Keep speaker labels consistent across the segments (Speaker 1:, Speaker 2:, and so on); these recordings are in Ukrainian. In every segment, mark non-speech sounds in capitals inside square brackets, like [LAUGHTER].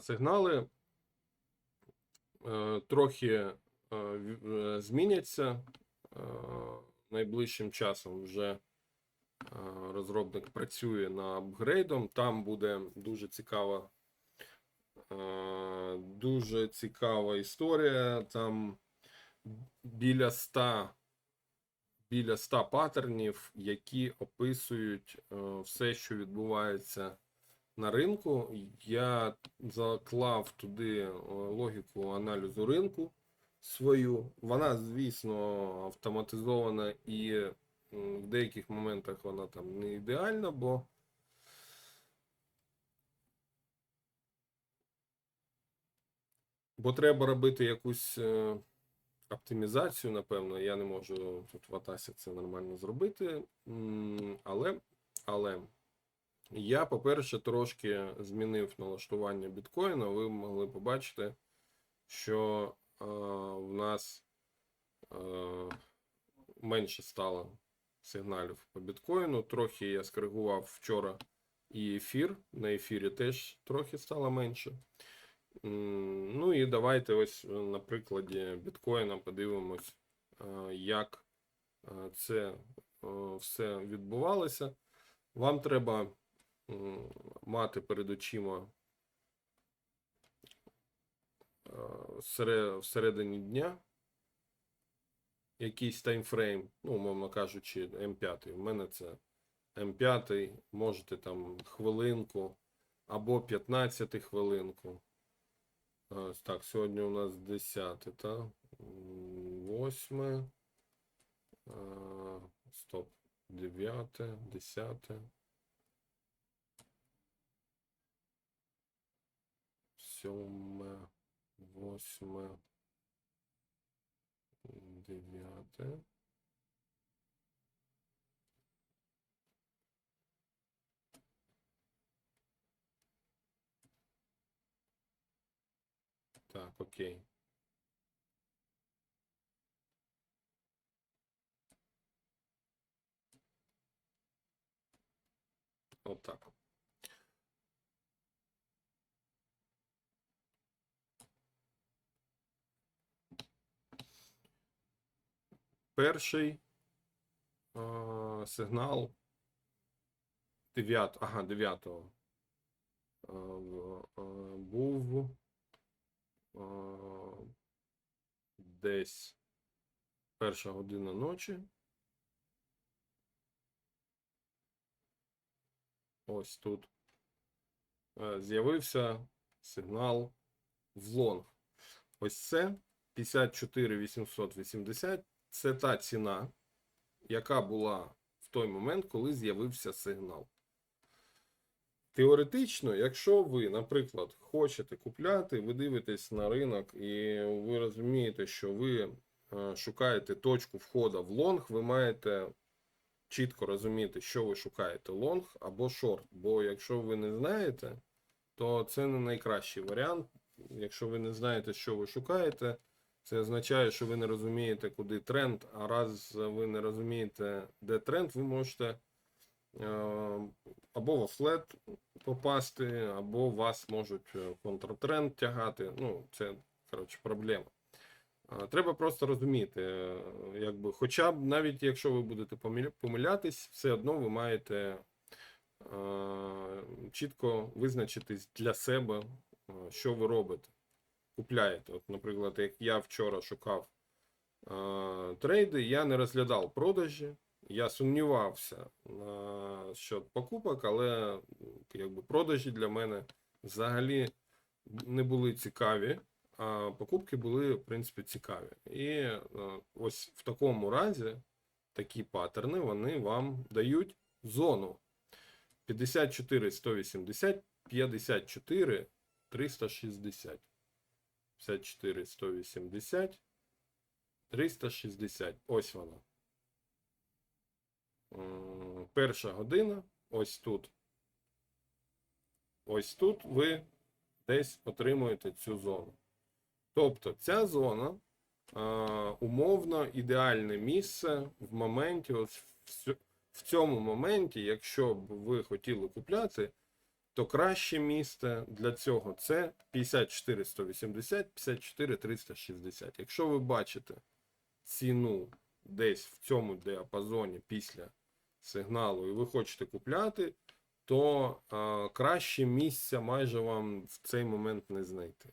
Speaker 1: сигнали е, трохи е, е, зміняться найближчим часом. Вже розробник працює над апгрейдом. Там буде дуже цікава, дуже цікава історія. Там біля 100 біля 100 паттернів, які описують все, що відбувається на ринку. Я заклав туди е, логіку аналізу ринку свою. Вона, звісно, автоматизована і в деяких моментах вона там не ідеальна, бо бо треба робити якусь е, оптимізацію, напевно. Я не можу тут в Атасі це нормально зробити. Але, але я, по-перше, трошки змінив налаштування біткоїна. Ви могли побачити, що е, в нас е, менше стало сигналів по біткоїну. Трохи я скоригував вчора і ефір. На ефірі теж трохи стало менше. Ну і давайте ось е, на прикладі біткоїна подивимось, е, як е, це все відбувалося. Вам треба мати перед очима е, всере- всередині дня якийсь таймфрейм, ну, умовно кажучи, М5. У мене це М5, можете там хвилинку або 15 хвилинку. Ось Так, сьогодні у нас 10, та? 8. Стоп. 9, 10. 7, 8, 9. Так, окей. Отак. Перший е, сигнал 9, ага, 9 е, е, був е, десь перша година ночі. Ось тут е, з'явився сигнал в лонг. Ось це 54 880. Це та ціна, яка була в той момент, коли з'явився сигнал. Теоретично, якщо ви, наприклад, хочете купляти, ви дивитесь на ринок і ви розумієте, що ви е, шукаєте точку входу в лонг, ви маєте чітко розуміти, що ви шукаєте лонг або шорт. Бо якщо ви не знаєте, то це не найкращий варіант. Якщо ви не знаєте, що ви шукаєте, це означає, що ви не розумієте, куди тренд. А раз ви не розумієте, де тренд, ви можете е, або во флет попасти, або вас можуть е, контртренд тягати. Ну, це коротше проблема. Треба просто розуміти, е, якби, хоча б навіть якщо ви будете помилятись, все одно ви маєте чітко визначитись для себе, що ви робите. Купляєте. От, наприклад, як я вчора шукав е, трейди, я не розглядав продажі, я сумнівався на щодо покупок, але якби продажі для мене взагалі не були цікаві, а покупки були, в принципі, цікаві. І е, ось в такому разі такі паттерни вони вам дають зону 54 180, 54 360. 54 180, 360. Ось вона. Перша година. Ось тут. Ось тут ви десь отримуєте цю зону. Тобто ця зона умовно ідеальне місце в моменті, ось в цьому моменті, якщо б ви хотіли купляти, то краще місце для цього це 54 180, 54 360. Якщо ви бачите ціну десь в цьому діапазоні після сигналу, і ви хочете купляти, то а, краще місця майже вам в цей момент не знайти.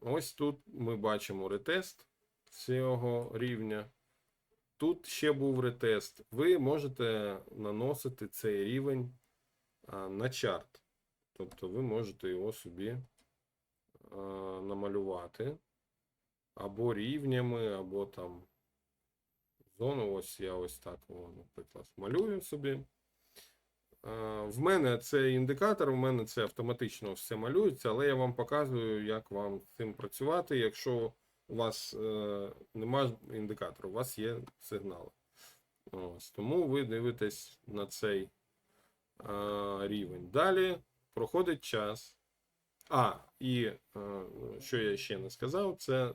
Speaker 1: Ось тут ми бачимо ретест цього рівня. Тут ще був ретест. Ви можете наносити цей рівень на чарт. Тобто ви можете його собі намалювати або рівнями, або там зону. Ось я ось так, наприклад, малюю собі. В мене це індикатор, в мене це автоматично все малюється, але я вам показую, як вам з цим працювати. Якщо у вас е, немає індикатору, у вас є сигнали. Ось, тому ви дивитесь на цей рівень. Далі проходить час. А, і е, що я ще не сказав, це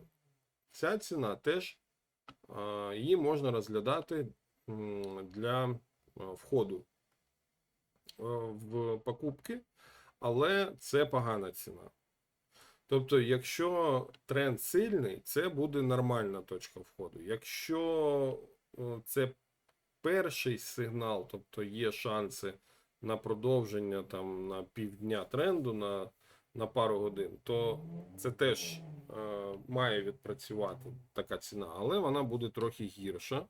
Speaker 1: ця ціна теж е, її можна розглядати для е, входу е, в покупки, але це погана ціна. Тобто, якщо тренд сильний, це буде нормальна точка входу. Якщо е, це перший сигнал, тобто є шанси на продовження там на півдня тренду, на, на пару годин, то це теж е, має відпрацювати така ціна, але вона буде трохи гірша.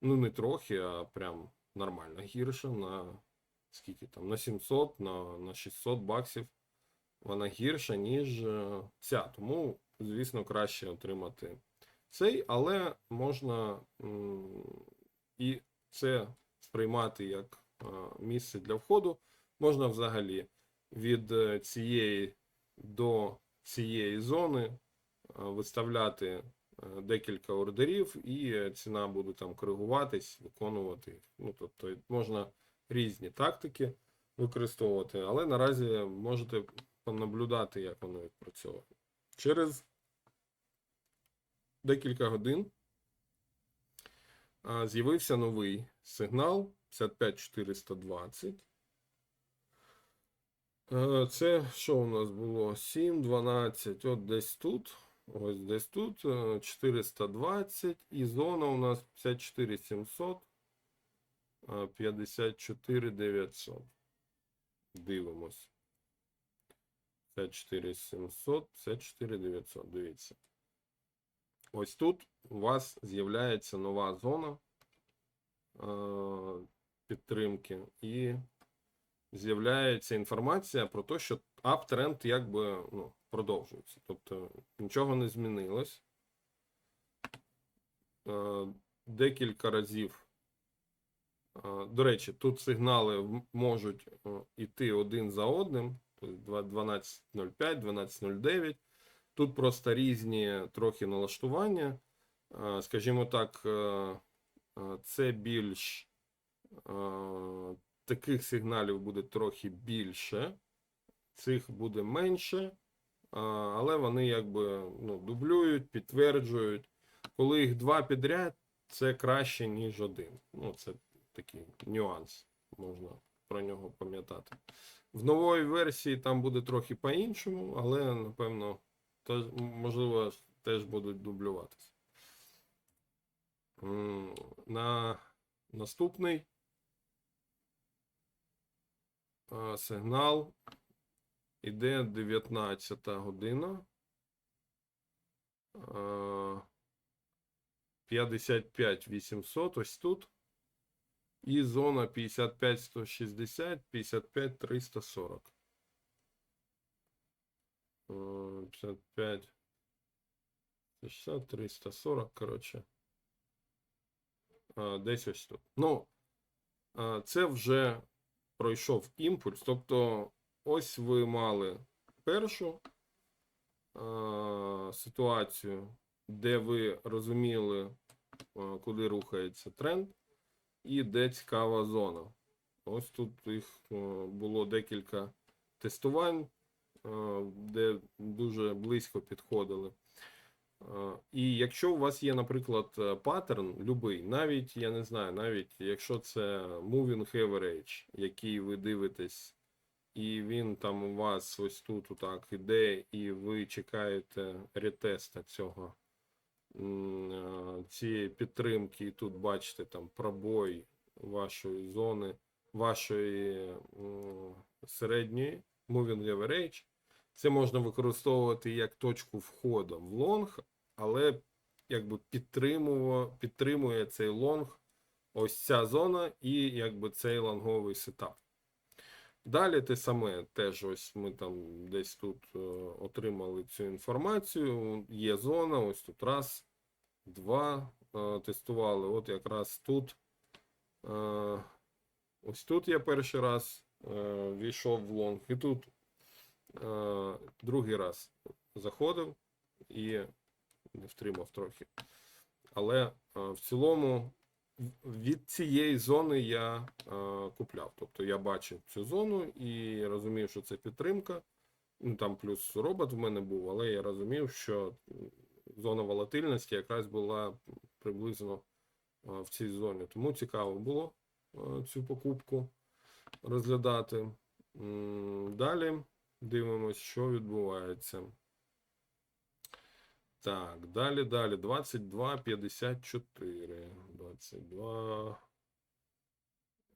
Speaker 1: Ну, не трохи, а прям нормально гірша на скільки там, на 700, на, на 600 баксів вона гірша, ніж е, ця. Тому, звісно, краще отримати цей, але можна і це сприймати як місце для входу. Можна взагалі від е, цієї до цієї зони е, виставляти е, декілька ордерів, і е, ціна буде там коригуватись, виконувати. Ну, тобто можна різні тактики використовувати, але наразі можете понаблюдати, як воно відпрацьовує. Через декілька годин з'явився новий сигнал 55420. Е, Це що у нас було? 7, 12, от десь тут. Ось десь тут е, 420 і зона у нас 54 700, е, 54 900. Дивимось. 54 700, 54 900. Дивіться. Ось тут у вас з'являється нова зона е, підтримки, і з'являється інформація про те, що аптренд якби ну, продовжується. Тобто нічого не змінилось. Е, декілька разів. Е, До речі, тут сигнали можуть е, йти один за одним. Тобто 12.05, 12.09. Тут просто різні трохи налаштування. Скажімо так, це більш таких сигналів буде трохи більше, цих буде менше, е, але вони якби ну, дублюють, підтверджують. Коли їх два підряд, це краще, ніж один. Ну, це такий нюанс, можна про нього пам'ятати. В нової версії там буде трохи по-іншому, але напевно, теж, можливо, теж будуть дублюватися. На наступний сигнал іде 19 година. А, 55 800, ось тут. І зона 55 160, 55 340. Е, 55 160, 340, коротше. Десь ось тут. Ну, це вже пройшов імпульс. Тобто, ось ви мали першу а, ситуацію, де ви розуміли, а, куди рухається тренд і де цікава зона. Ось тут їх е, було декілька тестувань, е, де дуже близько підходили. Е, І якщо у вас є, наприклад, е, паттерн, любий, навіть, я не знаю, навіть якщо це moving average, який ви дивитесь, і він там у вас ось тут отак іде, і ви чекаєте ретеста цього е, цієї підтримки, і тут бачите там пробой вашої зони, вашої середньої moving average. Це можна використовувати як точку входу в лонг, але якби підтримує, цей лонг ось ця зона і якби цей лонговий сетап. Далі те саме, теж ось ми там десь тут е, отримали цю інформацію. Є зона, ось тут раз, два, е, тестували. От якраз тут. Е, ось тут я перший раз війшов в лонг, і тут другий раз заходив і не втримав трохи. Але е, в цілому від цієї зони я е, купляв. Тобто я бачив цю зону і розумів, що це підтримка. Ну там плюс робот в мене був, але я розумів, що зона волатильності якраз була приблизно е, в цій зоні. Тому цікаво було е, цю покупку розглядати. Далі дивимось, що відбувається. Так, далі, далі. 22,54. 22.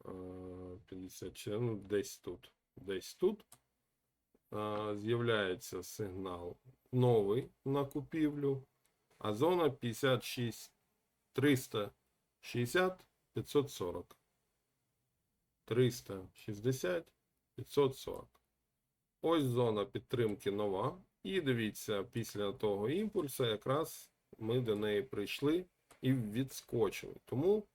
Speaker 1: е, 54, ну, десь тут. Десь тут. е, З'являється сигнал новий на купівлю. А зона 56 360 540. 360 540. Ось зона підтримки нова. І дивіться, після того імпульсу якраз ми до неї прийшли і відскочили. Тому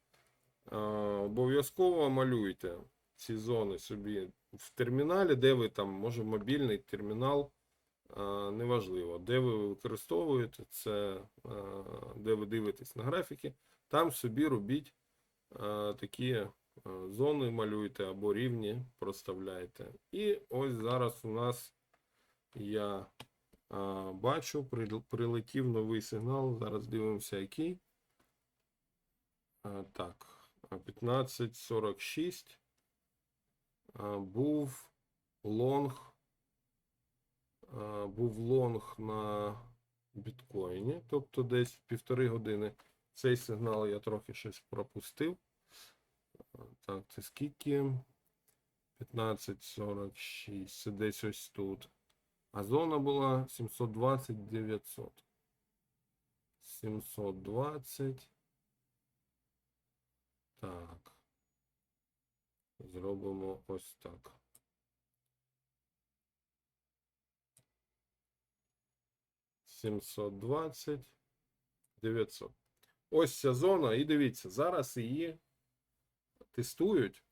Speaker 1: е, обов'язково малюйте ці зони собі в терміналі, де ви там, може мобільний термінал, е, неважливо, де ви використовуєте це, е, де ви дивитесь на графіки, там собі робіть е, такі зони малюйте або рівні проставляйте. І ось зараз у нас я а, бачу, прил- прилетів новий сигнал. Зараз дивимося, який. А, так, 15.46. А, був лонг. Був лонг на біткоїні, тобто десь півтори години. Цей сигнал я трохи щось пропустив. Так, це скільки? 15.46. Це десь ось тут. А зона була 720-900. 720. Так. Зробимо ось так. Сімсот двадцять, дев'ятсот. Ось ця зона, і дивіться, зараз її тестують.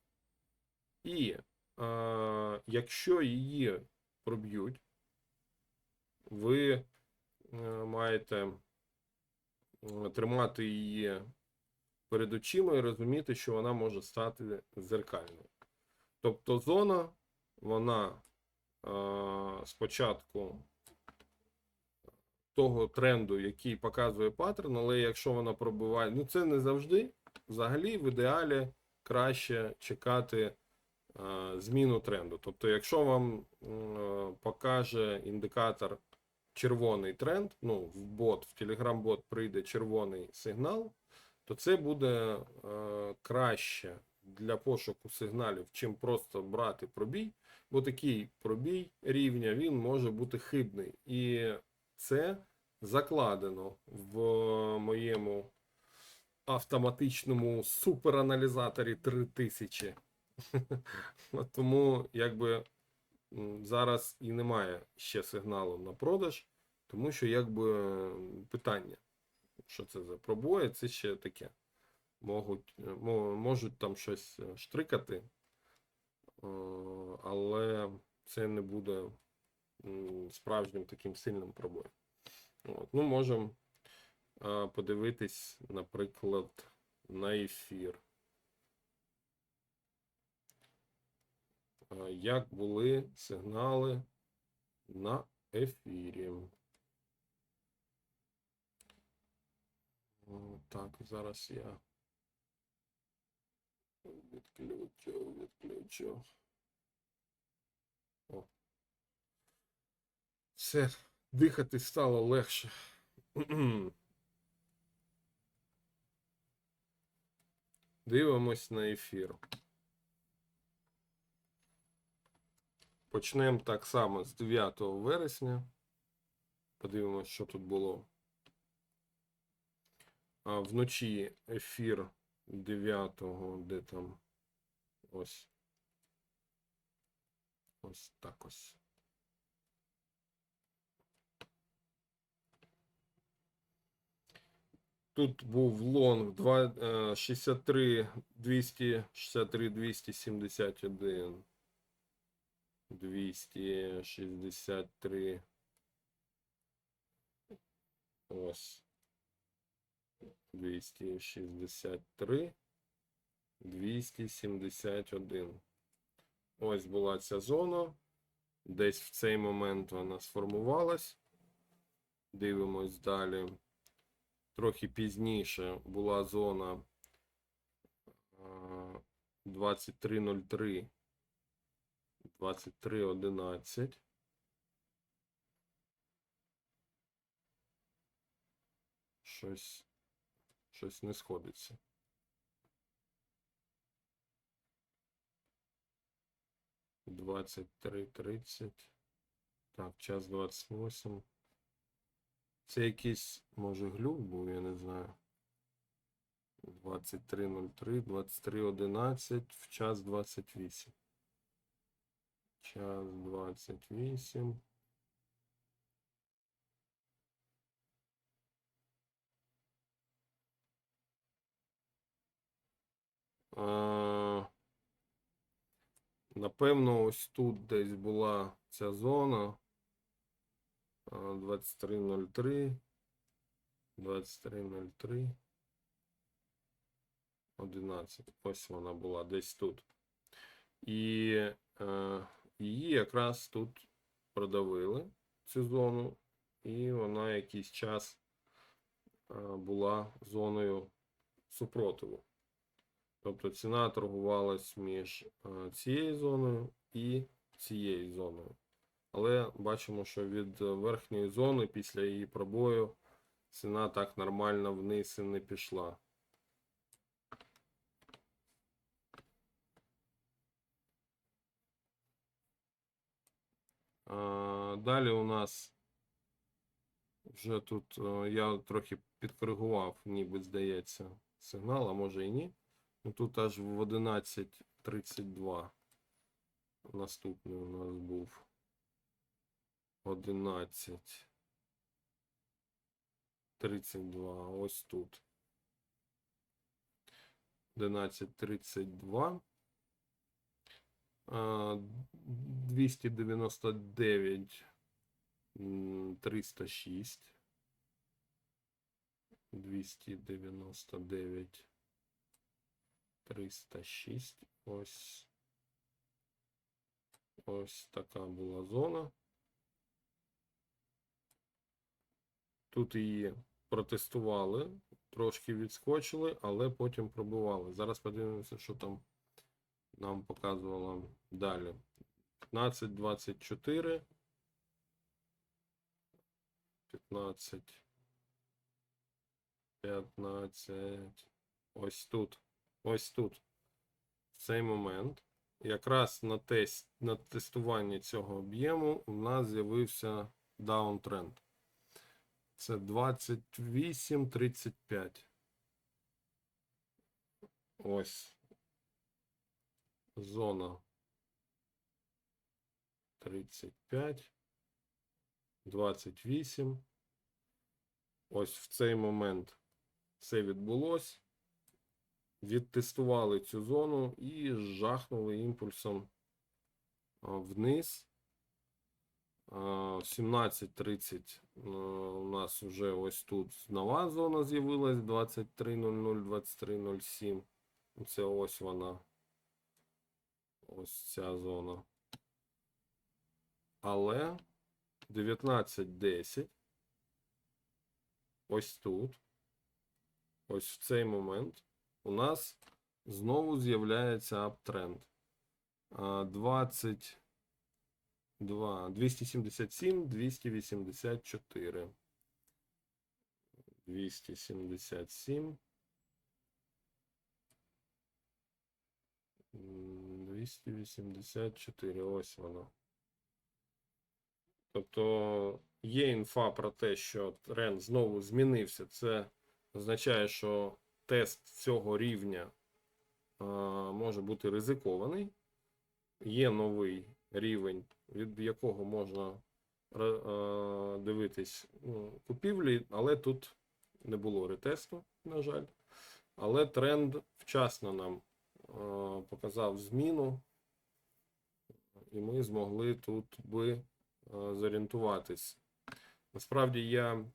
Speaker 1: І а, якщо її проб'ють, ви е, маєте е, тримати її перед очима і розуміти, що вона може стати зеркальною. Тобто зона, вона е, спочатку того тренду, який показує паттерн, але якщо вона пробиває, ну це не завжди. Взагалі, в ідеалі краще чекати е, зміну тренду. Тобто, якщо вам е, покаже індикатор червоний тренд, ну, в бот, в Telegram бот прийде червоний сигнал, то це буде е, краще для пошуку сигналів, чим просто брати пробій, бо такий пробій рівня він може бути хибний. І це закладено в моєму автоматичному супераналізаторі 3000. [LAUGHS] Тому якби зараз і немає ще сигналу на продаж, тому що якби питання, що це за пробої, це ще таке. Можуть, е, можуть там щось е, штрикати, е, але це не буде справжнім таким сильним пробоєм. От. Ну, можемо подивитись, наприклад, на ефір. Як були сигнали на ефірі? Так, зараз я відключу, відключу. Все, дихати стало легше. [CLEARS THROAT] Дивимось на ефір. Почнемо так само з 9 вересня. Подивимось, що тут було. А вночі ефір 9, де там ось. Ось так ось. Тут був лонг 2, е, 63 263 271 263 ось. 263 271 ось була ця зона. Десь в цей момент вона сформувалась. Дивимось далі трохи пізніше була зона а, 2303 2311 щось щось не сходиться. Двадцять три тридцять. Так, час двадцять восемь. Це якийсь, може, глюк був, я не знаю. 23.03, 23.11, в час 28. Час 28. А, Напевно, ось тут десь була ця зона. А, 23.03. 23.03. 11. Ось вона була десь тут. І е, її якраз тут продавили цю зону, і вона якийсь час е, була зоною супротиву. Тобто ціна торгувалась між е, цією зоною і цією зоною. Але бачимо, що від верхньої зони після її пробою ціна так нормально вниз і не пішла. Далі у нас вже тут е, я трохи підкоригував, ніби здається, сигнал, а може і ні. Ну тут аж в 11.32 наступний у нас був 11. 32, ось тут. 11.32. А, 299 м, 306. 299 306. Ось. Ось така була зона. Тут її протестували, трошки відскочили, але потім пробували. Зараз подивимося, що там нам показувало далі. 15-24. 15. 15. Ось тут. Ось тут. В цей момент. Якраз на тест, на тестуванні цього об'єму у нас з'явився даунтренд. Це 28-35. Ось. Зона 35. 28. Ось в цей момент все відбулось. Відтестували цю зону і жахнули імпульсом вниз. А, В 17.30 у нас вже ось тут нова зона з'явилась 23.00, 23.07. Це ось вона. Ось ця зона. Але 19.10. Ось тут. Ось в цей момент у нас знову з'являється аптренд. 20 2, 277, 284. 277. 284. Ось воно. Тобто є інфа про те, що тренд знову змінився. Це означає, що тест цього рівня а, може бути ризикований. Є новий рівень, від якого можна ре- дивитись ну, купівлі, але тут не було ретесту, на жаль. Але тренд вчасно нам а, показав зміну, і ми змогли тут би е, зорієнтуватись. Насправді я е,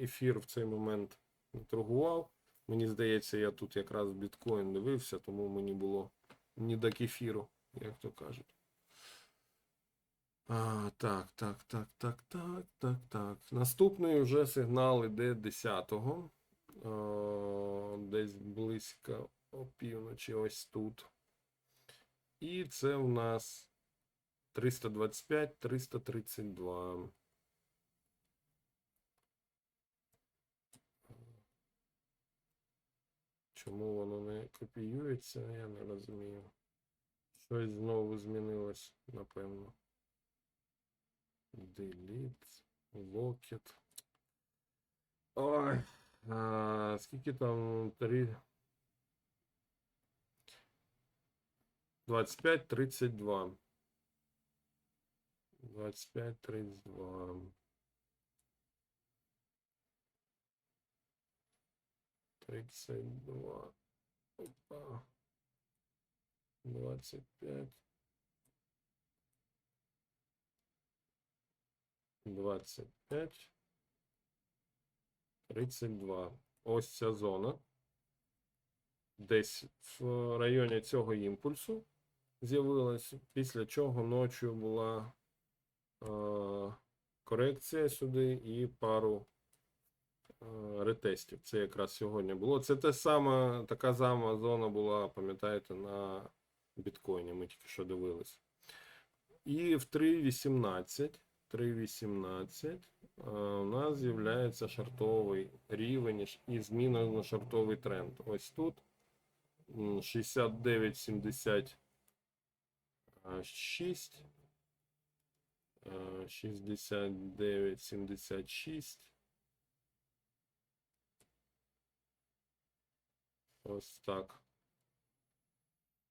Speaker 1: ефір в цей момент не торгував. Мені здається, я тут якраз біткоін дивився, тому мені було не до кефіру, як то кажуть. А, так, так, так, так, так, так, так. Наступний вже сигнал іде 10-го. Е, Десь близько опівночі, ось тут. І це у нас 325, 332. Чому воно не копіюється, я не розумію. Щось знову змінилось, напевно. Delete, Locket. Ой, а, скільки там? 3... 25, 32. 25, 32. Тридцать два. Опа. Двадцать пять. Двадцять п'ять. Тридцять два. Ось ця зона. Десь в районі цього імпульсу з'явилась, після чого ночі була е, корекція сюди і пару е, ретестів. Це якраз сьогодні було. Це те саме, така сама зона була, пам'ятаєте, на біткоїні. Ми тільки що дивились. І в 3.18, 3.18 е, у нас з'являється шартовий рівень і зміна на шартовий тренд. Ось тут м, 69,76. е, 69,76. Ось так.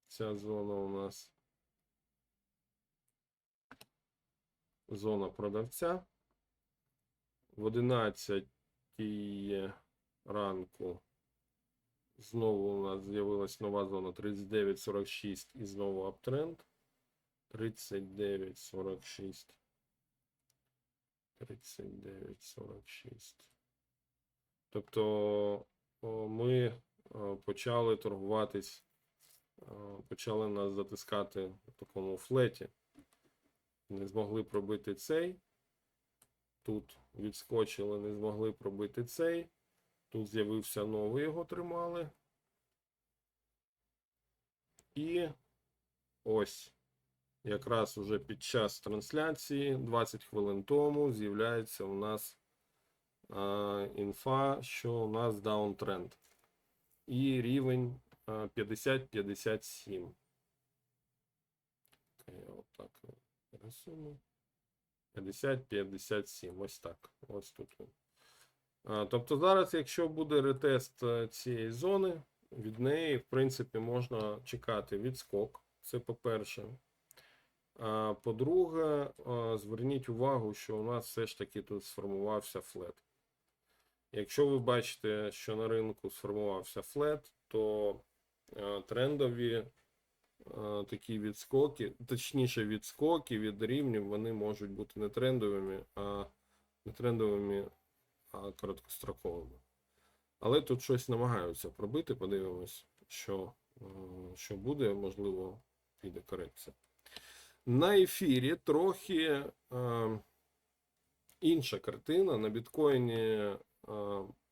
Speaker 1: Ця зона у нас зона продавця. В 11 ранку знову у нас з'явилась нова зона 39,46 і знову аптренд. 39,46. 39,46. Тобто ми почали торгуватись, почали нас затискати в такому флеті. Не змогли пробити цей. Тут відскочили, не змогли пробити цей. Тут з'явився новий, його тримали. І ось якраз уже під час трансляції, 20 хвилин тому, з'являється у нас а, інфа, що у нас даунтренд. І рівень 50-57. Я отак пересуну. 50-57. Ось так. Ось тут. Тобто зараз, якщо буде ретест е, цієї зони, від неї, в принципі, можна чекати відскок. Це по-перше. А по-друге, зверніть увагу, що у нас все ж таки тут сформувався флет. Якщо ви бачите, що на ринку сформувався флет, то е, трендові е, такі відскоки, точніше, відскоки від рівнів, вони можуть бути не трендовими, а не трендовими, а короткостроковими. Але тут щось намагаються пробити, подивимось, що, е, що буде, можливо, піде корекція. На ефірі трохи е, інша картина. На біткоїні е,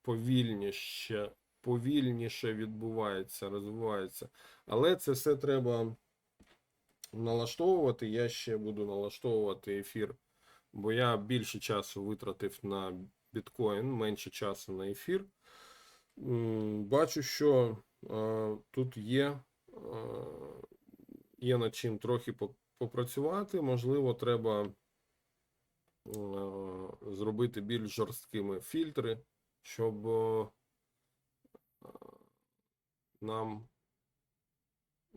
Speaker 1: повільніше, повільніше відбувається, розвивається. Але це все треба налаштовувати. Я ще буду налаштовувати ефір, бо я більше часу витратив на біткоін, менше часу на ефір. Бачу, що е, тут є, е, є над чим трохи попрацювати. Можливо, треба е, зробити більш жорсткими фільтри, щоб нам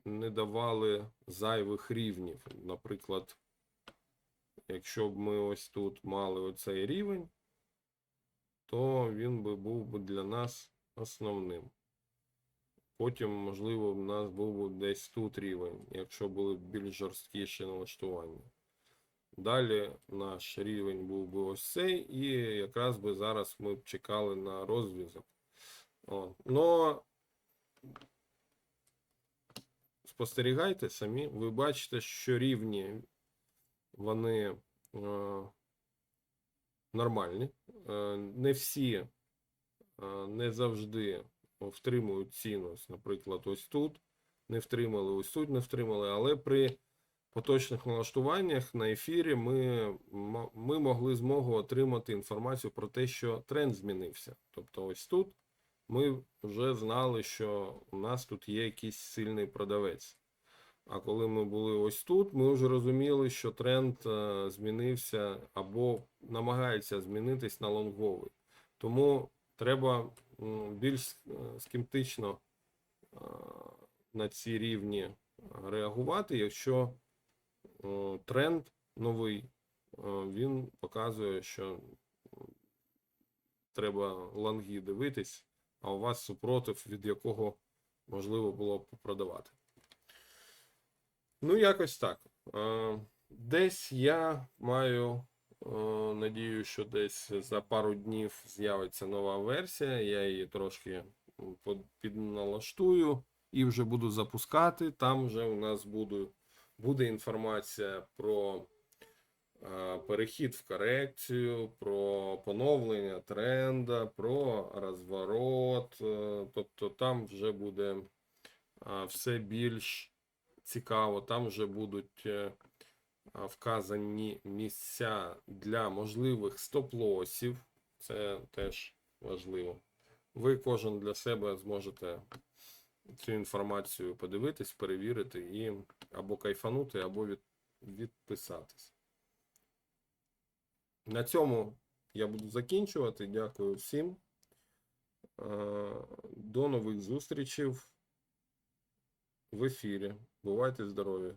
Speaker 1: не давали зайвих рівнів. Наприклад, якщо б ми ось тут мали оцей рівень, то він би був би для нас основним. Потім, можливо, в нас був би десь тут рівень, якщо були більш жорсткіші налаштування. Далі наш рівень був би ось цей, і якраз би зараз ми б чекали на розв'язок. Но спостерігайте самі, ви бачите, що рівні вони е, нормальні. Е, не всі е, не завжди втримують ціну. Наприклад, ось тут не втримали, ось тут не втримали, але при поточних налаштуваннях на ефірі ми, ми могли змогу отримати інформацію про те, що тренд змінився. Тобто, ось тут ми вже знали, що у нас тут є якийсь сильний продавець. А коли ми були ось тут, ми вже розуміли, що тренд е, змінився або намагається змінитись на лонговий. Тому треба більш е, скептично е, на ці рівні реагувати, якщо тренд новий, він показує, що треба лонги дивитись, а у вас супротив, від якого можливо було б продавати. Ну, якось так. Е, Десь я маю е, надію, що десь за пару днів з'явиться нова версія. Я її трошки підналаштую і вже буду запускати. Там вже у нас буде, буде інформація про перехід в корекцію, про поновлення тренда, про розворот. е, Тобто там вже буде е, все більш цікаво. Там вже будуть е, вказані місця для можливих стоп-лосів. Це теж важливо. Ви кожен для себе зможете цю інформацію подивитись, перевірити і або кайфанути, або від, відписатись. На цьому я буду закінчувати. Дякую всім. Е, До нових зустрічей в ефірі. Бувайте здорові!